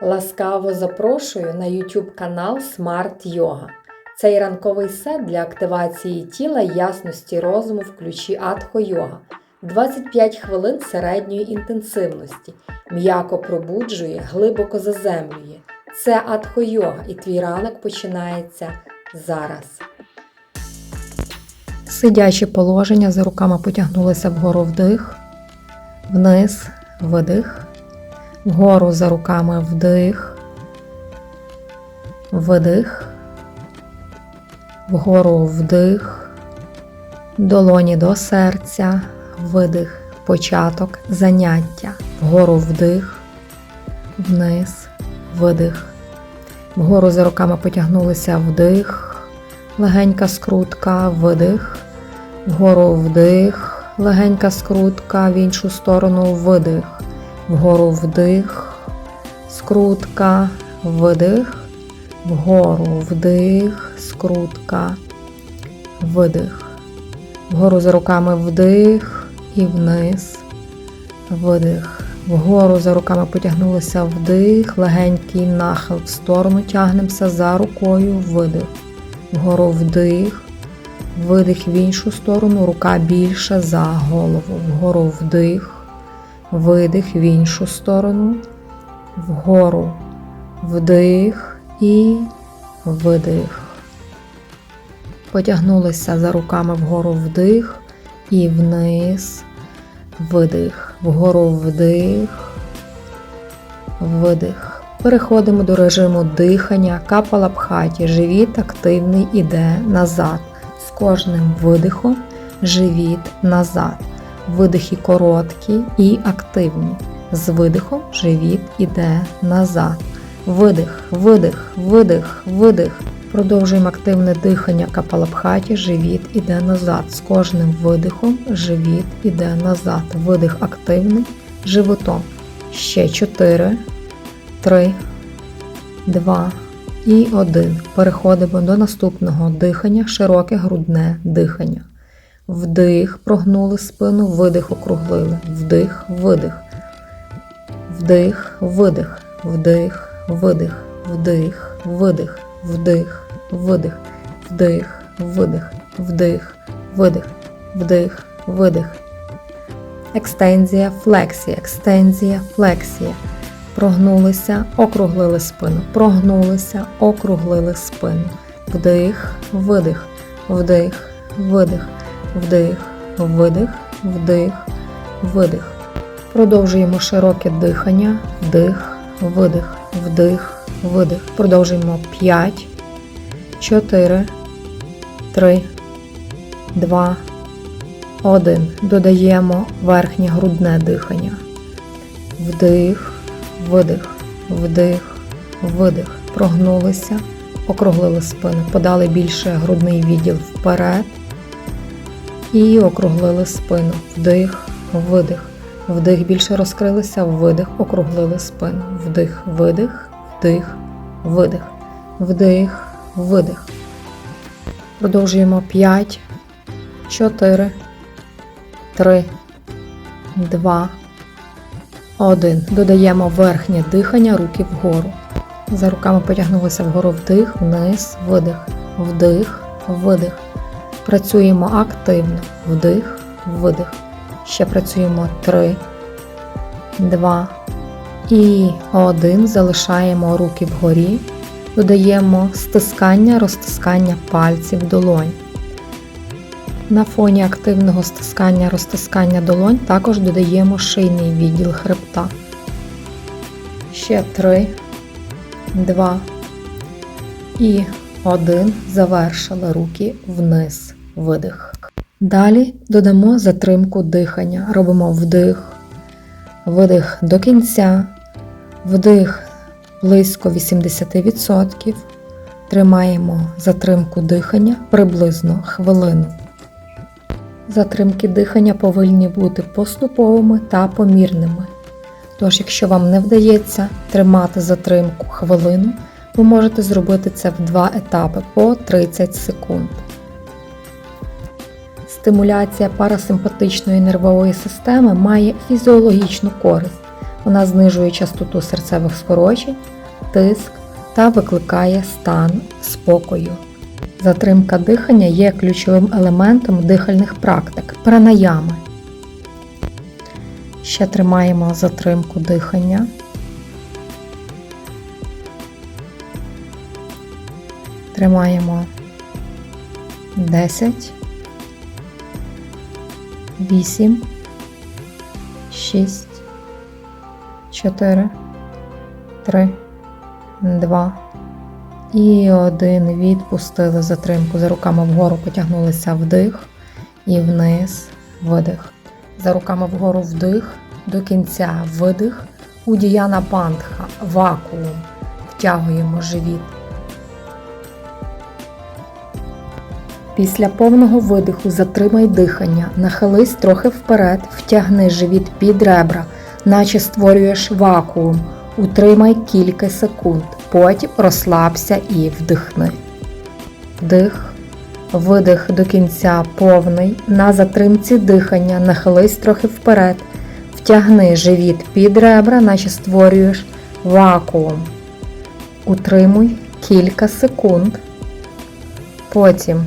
Ласкаво запрошую на YouTube канал Smart Yoga. Цей ранковий сет для активації тіла ясності розуму в ключі Атхо Йога. 25 хвилин середньої інтенсивності. М'яко пробуджує, глибоко заземлює. Це Атхо Йога і твій ранок починається зараз. Сидяче положення за руками потягнулися вгору вдих, вниз, видих. Вгору за руками вдих, видих, вгору вдих, долоні до серця, видих, початок заняття, вгору вдих, вниз, видих. Вгору за руками потягнулися вдих, легенька скрутка, видих, вгору вдих, легенька скрутка, в іншу сторону видих вгору вдих, скрутка, видих, вгору вдих, скрутка, видих. Вгору за руками вдих і вниз, видих. Вгору за руками потягнулися вдих, легенький нахил в сторону, тягнемося за рукою, видих. Вгору вдих, видих в іншу сторону, рука більше за голову. Вгору вдих, видих в іншу сторону, вгору, вдих і видих. Потягнулися за руками вгору вдих і вниз, видих, вгору вдих, видих. Переходимо до режиму дихання, капалабхаті. Живіт активний іде назад. З кожним видихом живіт назад. Видихи короткі і активні. З видихом живіт іде назад. Видих, видих, видих, видих. Продовжуємо активне дихання капалабхаті, живіт іде назад. З кожним видихом живіт іде назад. Видих активний животом. Ще 4, 3, 2 і 1. Переходимо до наступного дихання, широке грудне дихання. Вдих, прогнули спину, видих, округлили. Вдих, видих. Вдих, видих, вдих, видих, вдих, видих, вдих, видих, вдих, видих, вдих, видих, вдих, видих. Екстензія, флексія, екстензія, флексія. Прогнулися, округлили спину. Прогнулися, округлили спину. Вдих, видих, вдих, видих вдих, видих, вдих, видих. Продовжуємо широке дихання, вдих, видих, вдих, видих. Продовжуємо 5, 4, 3, 2, 1. Додаємо верхнє грудне дихання. Вдих, видих, вдих, видих. Прогнулися, округлили спину, подали більше грудний відділ вперед і округлили спину. Вдих, видих. Вдих більше розкрилися, видих, округлили спину. Вдих, видих, вдих, видих. Вдих, видих. Продовжуємо 5, 4, 3, 2, 1. Додаємо верхнє дихання, руки вгору. За руками потягнулися вгору вдих, вниз, видих, вдих, видих. Працюємо активно. Вдих, видих. Ще працюємо 3, 2 і 1. Залишаємо руки вгорі. Додаємо стискання, розтискання пальців долонь. На фоні активного стискання, розтискання долонь також додаємо шийний відділ хребта. Ще 3, 2 і 1. Завершили руки вниз видих. Далі додамо затримку дихання. Робимо вдих, видих до кінця, вдих близько 80%. Тримаємо затримку дихання приблизно хвилину. Затримки дихання повинні бути поступовими та помірними. Тож, якщо вам не вдається тримати затримку хвилину, ви можете зробити це в два етапи по 30 секунд. Стимуляція парасимпатичної нервової системи має фізіологічну користь. Вона знижує частоту серцевих скорочень, тиск та викликає стан спокою. Затримка дихання є ключовим елементом дихальних практик пранаями. Ще тримаємо затримку дихання. Тримаємо 10, 8, 6, 4, 3, 2 і 1. Відпустили затримку за руками вгору, потягнулися вдих і вниз видих. За руками вгору вдих, до кінця видих. Удіяна пантха, вакуум. Втягуємо живіт. Після повного видиху затримай дихання, нахились трохи вперед, втягни живіт під ребра, наче створюєш вакуум. Утримай кілька секунд, потім розслабся і вдихни. Вдих, видих до кінця повний. На затримці дихання нахились трохи вперед, втягни живіт під ребра, наче створюєш вакуум. Утримуй кілька секунд. Потім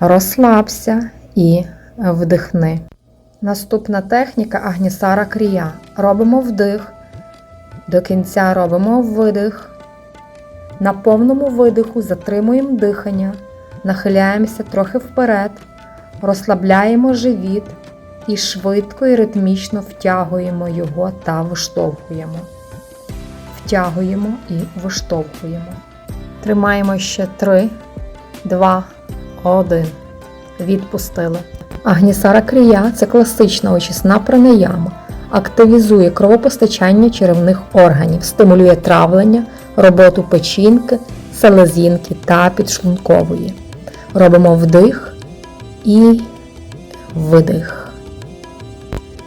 розслабся і вдихни. Наступна техніка Агнісара Крія. Робимо вдих. До кінця робимо видих. На повному видиху затримуємо дихання, нахиляємося трохи вперед, розслабляємо живіт і швидко і ритмічно втягуємо його та виштовхуємо. Втягуємо і виштовхуємо. Тримаємо ще 3, 2, 1. Відпустили. Агнісара крія це класична очисна пранаяма. Активізує кровопостачання черевних органів, стимулює травлення, роботу печінки, селезінки та підшлункової. Робимо вдих і видих.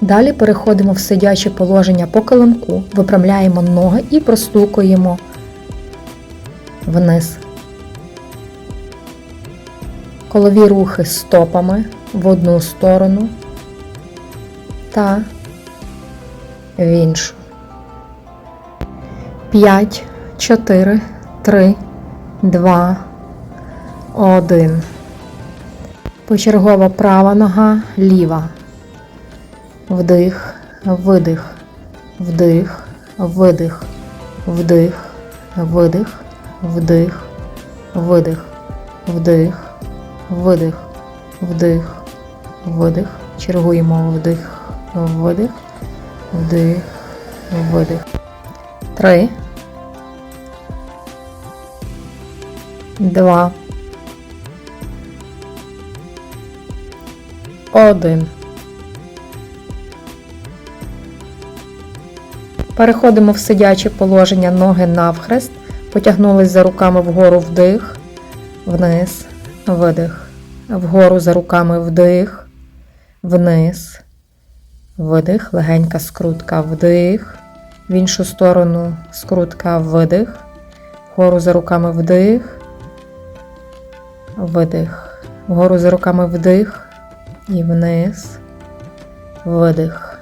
Далі переходимо в сидяче положення по килимку, випрямляємо ноги і простукуємо вниз. Колові рухи стопами в одну сторону та в іншу. 5, 4, 3, 2, 1. Почергова права нога, ліва. Вдих, видих, вдих, видих, вдих, видих, вдих, видих, вдих, видих, вдих, видих. Чергуємо вдих, видих, вдих, видих. Три. Два. Один. Переходимо в сидяче положення ноги навхрест. Потягнулись за руками вгору вдих, вниз, видих. Вгору за руками вдих, вниз, видих, легенька скрутка вдих. В іншу сторону скрутка видих. Вгору за руками вдих, видих. Вгору за руками вдих і вниз, видих.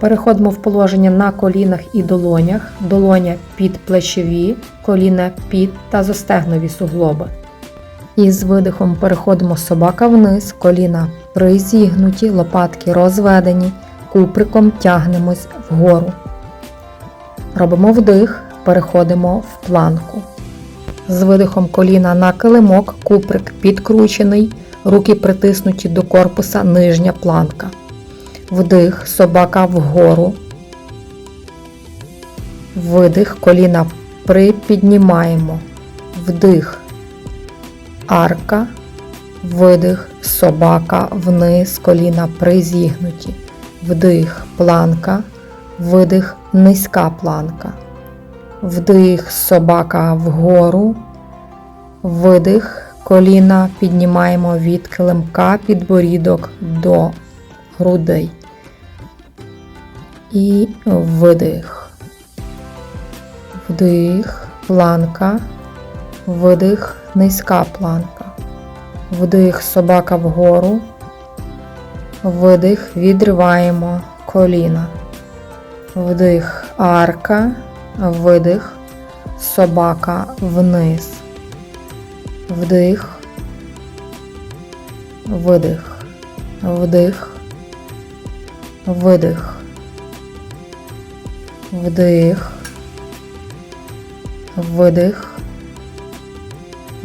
Переходимо в положення на колінах і долонях. Долоня під плечові, коліна під та застегнові суглоби. І з видихом переходимо собака вниз, коліна призігнуті, лопатки розведені, куприком тягнемось вгору. Робимо вдих, переходимо в планку. З видихом коліна на килимок, куприк підкручений, руки притиснуті до корпуса, нижня планка. Вдих, собака вгору. Видих, коліна припіднімаємо. Вдих, арка, видих, собака вниз, коліна призігнуті. Вдих, планка, видих, низька планка. Вдих, собака вгору. Видих, коліна піднімаємо від килимка підборідок до грудей. І видих. Вдих, планка, видих, низька планка. Вдих, собака вгору. Видих, відриваємо коліна. Вдих, арка, видих, собака вниз. Вдих, видих, вдих, видих, вдих, видих,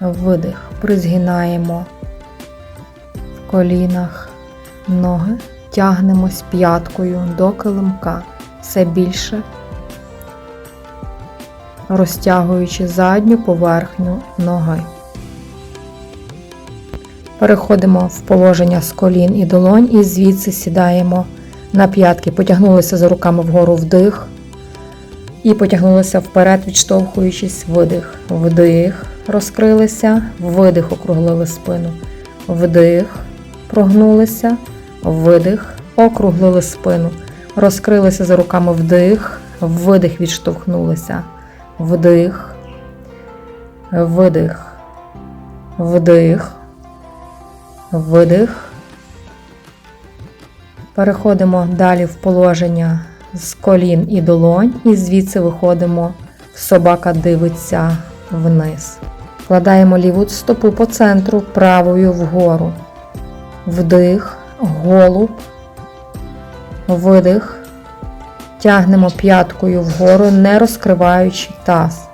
видих. Призгинаємо в колінах ноги, тягнемось п'яткою до килимка. Все більше, розтягуючи задню поверхню ноги. Переходимо в положення з колін і долонь і звідси сідаємо на п'ятки, потягнулися за руками вгору вдих. І потягнулися вперед, відштовхуючись. Видих. Вдих, розкрилися, видих, округлили спину. Вдих, прогнулися, видих, округлили спину. Розкрилися за руками вдих, видих, відштовхнулися. Вдих, видих, вдих, видих. Переходимо далі в положення з колін і долонь, і звідси виходимо, собака дивиться вниз. Вкладаємо ліву стопу по центру, правою вгору. Вдих, голуб, видих. Тягнемо п'яткою вгору, не розкриваючи таз.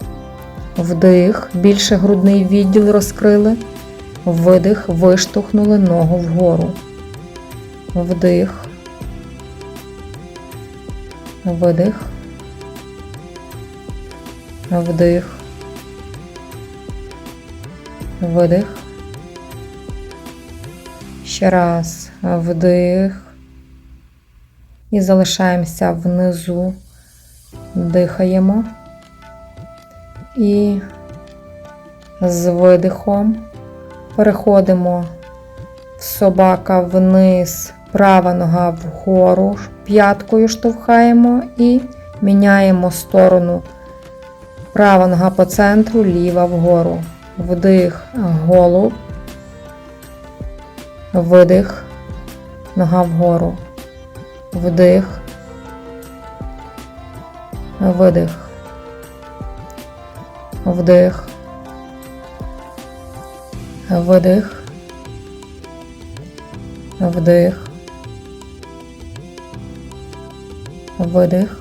Вдих, більше грудний відділ розкрили. Видих, виштовхнули ногу вгору. Вдих. Видих. Вдих. Видих. Ще раз. Вдих. І залишаємося внизу. Дихаємо. І з видихом переходимо в собака вниз, права нога вгору, п'яткою штовхаємо і міняємо сторону. Права нога по центру, ліва вгору. Вдих, голуб, видих, нога вгору. Вдих, видих, вдих, видих, вдих, видих,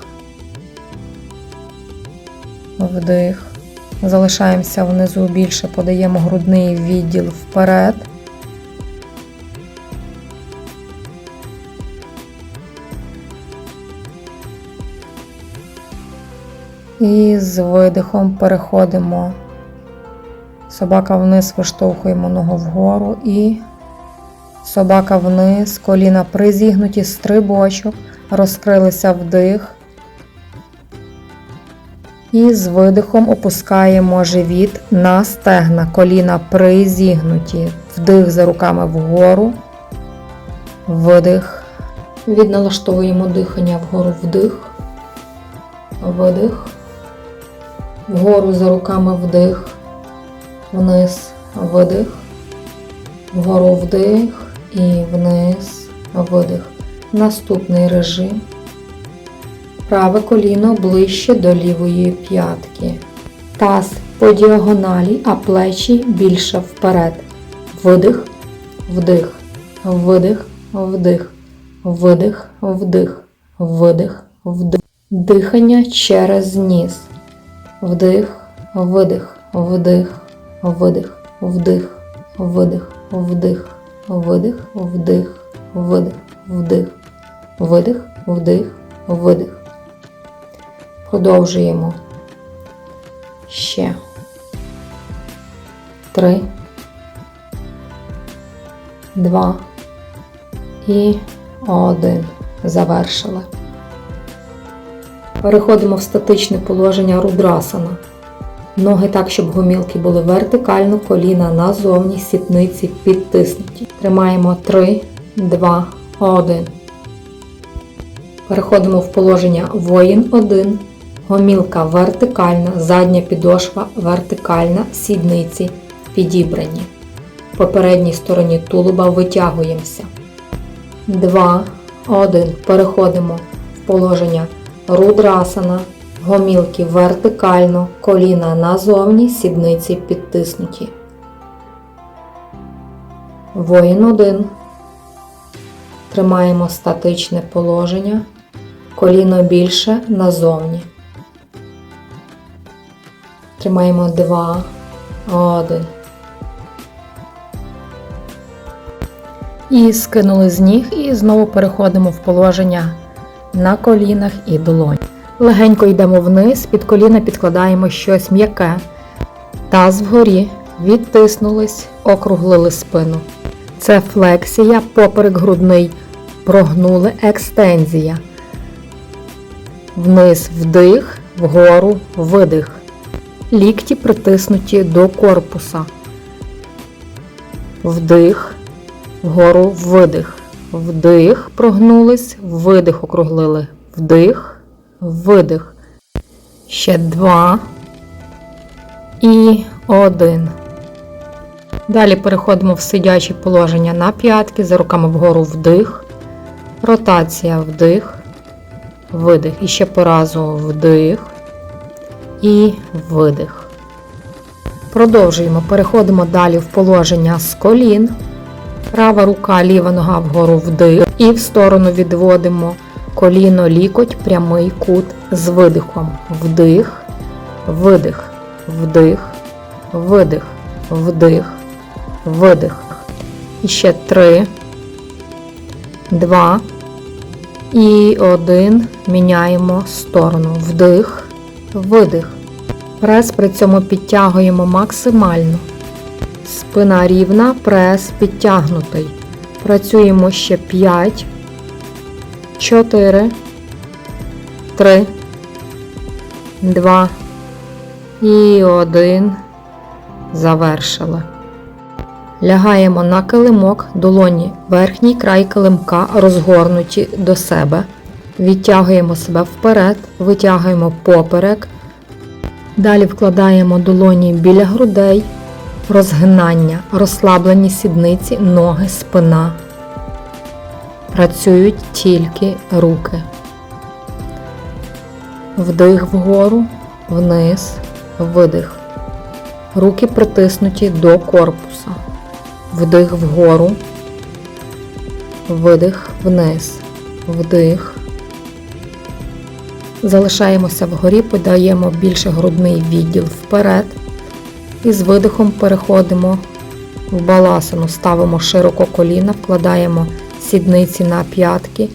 вдих. Залишаємося внизу більше, подаємо грудний відділ вперед. І з видихом переходимо. Собака вниз виштовхуємо ногу вгору і собака вниз, коліна призігнуті, стрибочок, розкрилися вдих. І з видихом опускаємо живіт на стегна, коліна призігнуті, вдих за руками вгору, видих. Відналаштовуємо дихання. Вгору вдих, видих, вгору за руками вдих, вниз. Видих, вгору вдих. І вниз. Видих. Наступний режим. Праве коліно ближче до лівої п'ятки. Таз по діагоналі, а плечі більше вперед. Видих, вдих, видих, вдих, видих, вдих, видих, вдих. Дихання через ніс. Вдих, видих, вдих, видих, вдих, видих, вдих, видих, вдих, видих, вдих, видих, вдих, видих. Продовжуємо. Ще. Три. Два. І один. Завершили. Переходимо в статичне положення рудрасана. Ноги так, щоб гомілки були вертикально, коліна назовні, сітниці підтиснуті. Тримаємо 3, 2, 1. Переходимо в положення воїн 1. Гомілка вертикальна, задня підошва вертикальна, сідниці підібрані. Попередній стороні тулуба витягуємося. 2, 1. Переходимо в положення рудрасана. Гомілки вертикально, коліна назовні, сідниці підтиснуті. Воїн 1. Тримаємо статичне положення. Коліно більше назовні. Тримаємо 2, 1. І скинули з ніг і знову переходимо в положення на колінах і долоні. Легенько йдемо вниз, під коліна підкладаємо щось м'яке. Таз вгорі, відтиснулись, округлили спину. Це флексія, поперек грудний, прогнули екстензія. Вниз вдих, вгору видих. Лікті притиснуті до корпуса. Вдих, вгору видих. Вдих, прогнулись, видих округлили. Вдих, видих. Ще два. І один. Далі переходимо в сидяче положення на п'ятки, за руками вгору вдих. Ротація вдих, видих. І ще по разу вдих і видих. Продовжуємо. Переходимо далі в положення з колін. Права рука, ліва нога вгору вдих. І в сторону відводимо коліно, лікоть, прямий кут з видихом. Вдих, видих, вдих, видих, вдих, видих. І ще три, два і один. Міняємо сторону. Вдих, видих. Прес при цьому підтягуємо максимально. Спина рівна, прес підтягнутий. Працюємо ще 5, 4, 3, 2 і 1. Завершили. Лягаємо на килимок, долоні верхній край килимка розгорнуті до себе. Відтягуємо себе вперед, витягуємо поперек. Далі вкладаємо долоні біля грудей, розгинання, розслаблені сідниці, ноги, спина. Працюють тільки руки. Вдих вгору, вниз, видих. Руки притиснуті до корпуса. Вдих вгору, видих вниз, вдих. Залишаємося вгорі, подаємо більше грудний відділ вперед. І з видихом переходимо в баласану, ставимо широко коліна, вкладаємо сідниці на п'ятки,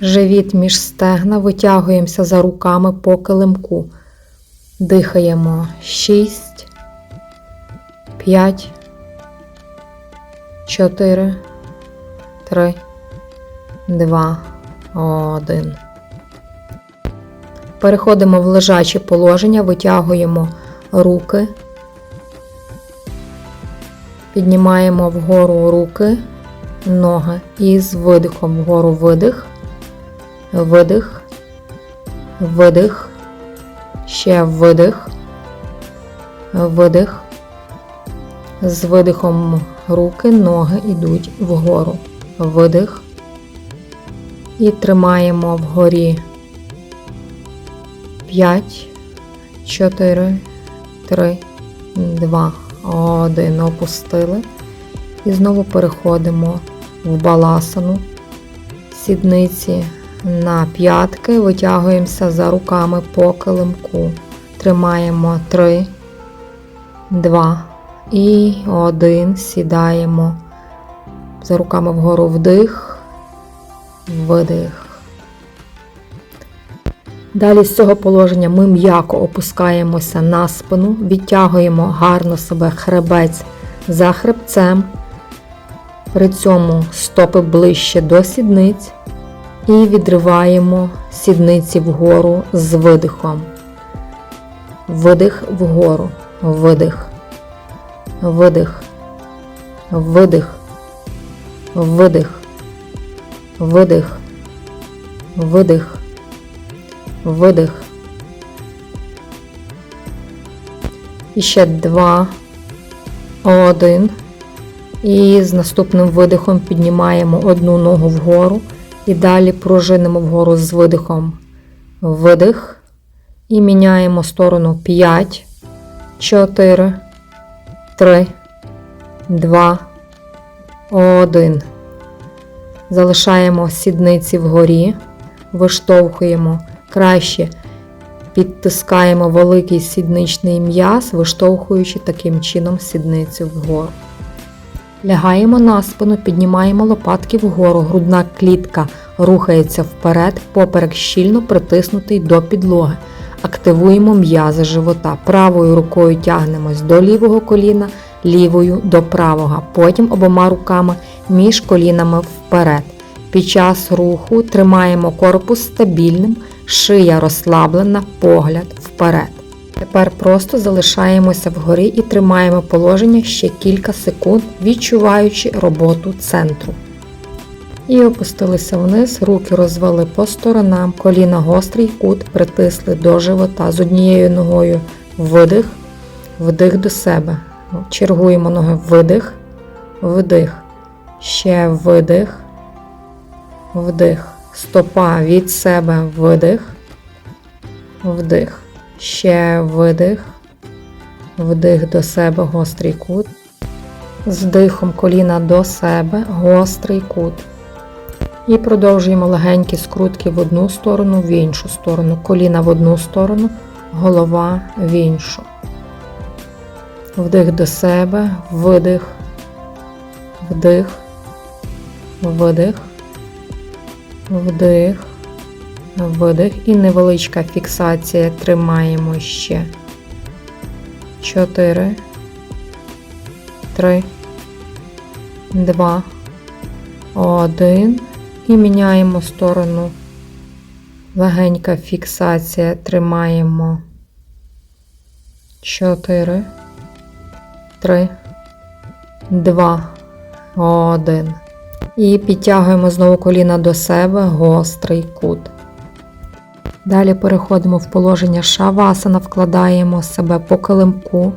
живіт між стегна, витягуємося за руками по килимку. Дихаємо 6, 5, 4, 3, 2, 1. Переходимо в лежаче положення, витягуємо руки, піднімаємо вгору руки, ноги і з видихом вгору видих, видих, видих, ще видих, видих. З видихом руки, ноги йдуть вгору. Видих. І тримаємо вгорі 5, 4, 3, 2, 1. Опустили. І знову переходимо в баласану. Сідниці на п'ятки, витягуємося за руками по килимку. Тримаємо 3, 2 і 1. Сідаємо за руками вгору вдих, видих. Далі з цього положення ми м'яко опускаємося на спину, відтягуємо гарно себе хребець за хребцем. При цьому стопи ближче до сідниць. І відриваємо сідниці вгору з видихом. Видих вгору. Видих. Видих. Видих. Видих. Видих. Видих. Видих. І ще два. Один. І з наступним видихом піднімаємо одну ногу вгору. І далі пружинимо вгору з видихом. Видих. І міняємо сторону 5, 4, 3, 2, 1. Залишаємо сідниці вгорі, виштовхуємо краще, підтискаємо великий сідничний м'яз, виштовхуючи таким чином сідницю вгору. Лягаємо на спину, піднімаємо лопатки вгору, грудна клітка рухається вперед, поперек щільно притиснутий до підлоги. Активуємо м'язи живота. Правою рукою тягнемось до лівого коліна, лівою до правого, потім обома руками між колінами вперед. Під час руху тримаємо корпус стабільним, шия розслаблена, погляд вперед. Тепер просто залишаємося вгорі і тримаємо положення ще кілька секунд, відчуваючи роботу центру. І опустилися вниз, руки розвели по сторонам, коліна гострий кут притисли до живота з однією ногою видих, вдих до себе. Чергуємо ноги видих, вдих, ще видих, вдих, стопа від себе видих, вдих, ще видих, вдих до себе, гострий кут. З дихом коліна до себе, гострий кут. І продовжуємо легенькі скрутки в одну сторону, в іншу сторону. Коліна в одну сторону, голова в іншу. Вдих до себе, видих, вдих, видих, вдих, видих. І невеличка фіксація. Тримаємо ще. Чотири. Три. Два. Один. І міняємо сторону. Легенька фіксація. Тримаємо 4, 3, 2, 1. І підтягуємо знову коліна до себе, гострий кут. Далі переходимо в положення шавасана, вкладаємо себе по килимку,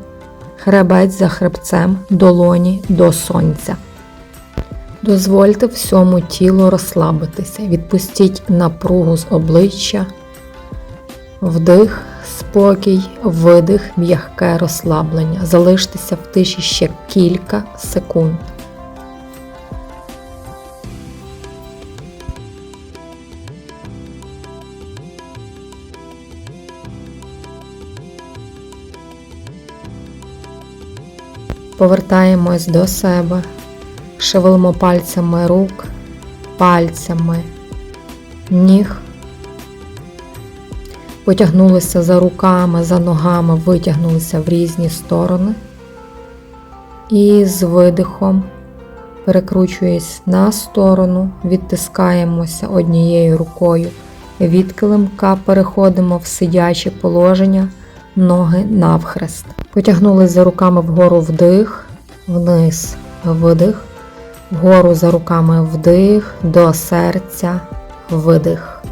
хребець за хребцем, долоні до сонця. Дозвольте всьому тілу розслабитися, відпустіть напругу з обличчя, вдих, спокій, видих, м'яке розслаблення. Залиштеся в тиші ще кілька секунд. Повертаємось до себе. Шевелимо пальцями рук, пальцями ніг. Потягнулися за руками, за ногами, витягнулися в різні сторони. І з видихом, перекручуючись на сторону, відтискаємося однією рукою. Від килимка переходимо в сидяче положення, ноги навхрест. Потягнулись за руками вгору вдих, вниз, видих. Вгору за руками вдих, до серця, видих.